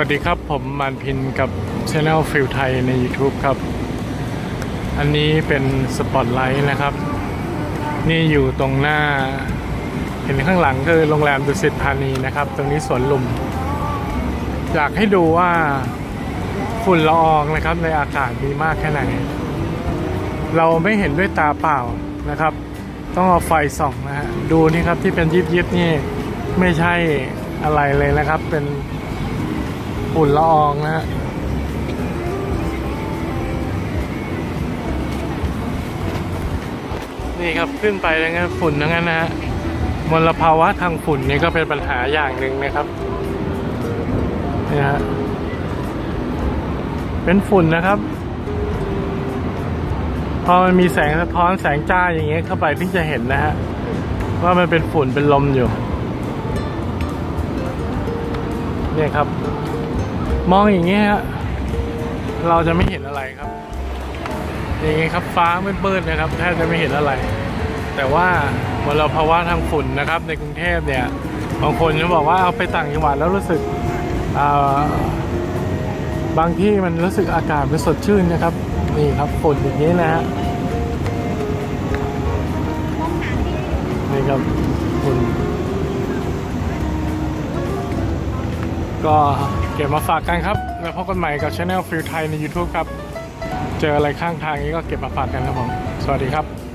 วัสดีครับผมมันพินกับ Channel ฟิลไทยใน YouTube ครับ อันนี้เป็นสปอตไลท์นะครับ นี่อยู่ตรงหน้า เห็นข้างหลังคือโรงแรมดุสิตธานีนะครับ ตรงนี้สวนลุม อยากให้ดูว่าฝุ่นละอองนะครับในอากาศมีมากแค่ไหน เราไม่เห็นด้วยตาเปล่านะครับ ต้องเอาไฟส่องนะฮะดูนี่ครับที่เป็นยิบยิบนี่ไม่ใช่อะไรเลยนะครับเป็น ฝุ่นละอองนะฮะนี่ครับขึ้นไปแล้วงั้นฝุ่นทั้งนั้นนะฮะมลภาวะทางฝุ่นนี่ก็เป็นปัญหาอย่างหนึ่งนะครับนี่ฮะเป็นฝุ่นนะครับ พอมันมีแสงสะท้อนแสงจ้าอย่างเงี้ยเข้าไปที่จะเห็นนะฮะว่ามันเป็นฝุ่นเป็นลมอยู่เนี่ยครับ มองอย่างเงี้ยเราจะไม่เห็นอะไรครับอย่างเงี้ยครับฟ้ามืดๆนะครับแทบจะไม่เห็นอะไร แต่ว่ามลภาวะทางฝุ่นนะครับ ในกรุงเทพเนี่ยบางคนจะบอกว่าเอาไปต่างจังหวัดแล้วรู้สึกบางที่มันรู้สึกอากาศมันสดชื่นนะครับ นี่ครับฝุ่นอย่างนี้นะฮะนี่ครับฝุ่น ก็เก็บมาฝากกันครับ แล้วพบกันใหม่กับช anel ฟิลไทยใน YouTube ครับ เจออะไรข้างทางนี้ก็เก็บมาฝากกันครับผม สวัสดีครับ